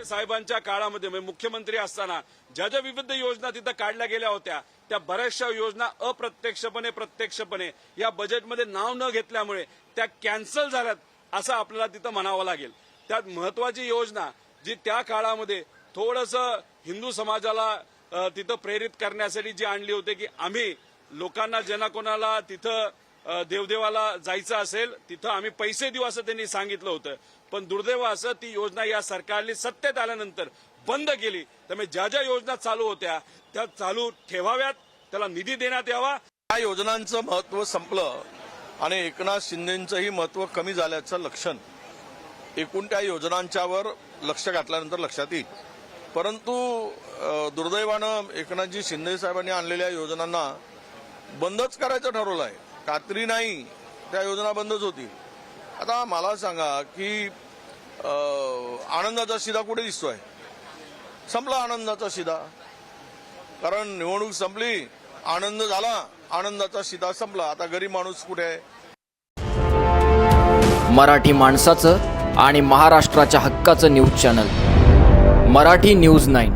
शिंदे साहेबांच्या काळामध्ये म्हणजे मुख्यमंत्री असताना ज्या ज्या विविध योजना तिथं काढल्या गेल्या होत्या त्या बऱ्याचशा योजना अप्रत्यक्षपणे प्रत्यक्षपणे या बजेटमध्ये नाव न घेतल्यामुळे त्या कॅन्सल झाल्यात असं आपल्याला तिथं म्हणावं लागेल. त्यात महत्वाची योजना जी त्या काळामध्ये थोडंसं हिंदू समाजाला तिथं प्रेरित करण्यासाठी जी आणली होती की आम्ही लोकांना ज्यांना कोणाला तिथं देवदेवाला जायचं असेल तिथं आम्ही पैसे देऊ असं त्यांनी सांगितलं होतं. पण दुर्दैव असं ती योजना या सरकारने सत्तेत आल्यानंतर बंद केली. त्यामुळे ज्या ज्या योजना चालू होत्या त्या चालू ठेवाव्यात त्याला निधी देण्यात यावा. या योजनांचं महत्त्व संपलं आणि एकनाथ शिंदेचंही महत्त्व कमी झाल्याचं लक्षण एकूण त्या योजनांच्यावर लक्ष घातल्यानंतर लक्षात येईल. परंतु दुर्दैवानं एकनाथजी शिंदे साहेबांनी आणलेल्या योजनांना बंदच करायचं ठरवलं आहे. खात्री नाही त्या योजना बंदच होतील आता मला सांगा की आनंदाचा शिदा कुठे दिसतोय? संपला आनंदाचा शिदा. कारण निवडणूक संपली आनंद झाला आनंदाचा शिदा संपला. आता गरीब माणूस कुठे आहे? मराठी माणसाचं आणि महाराष्ट्राच्या हक्काचं news channel. Marathi news nine.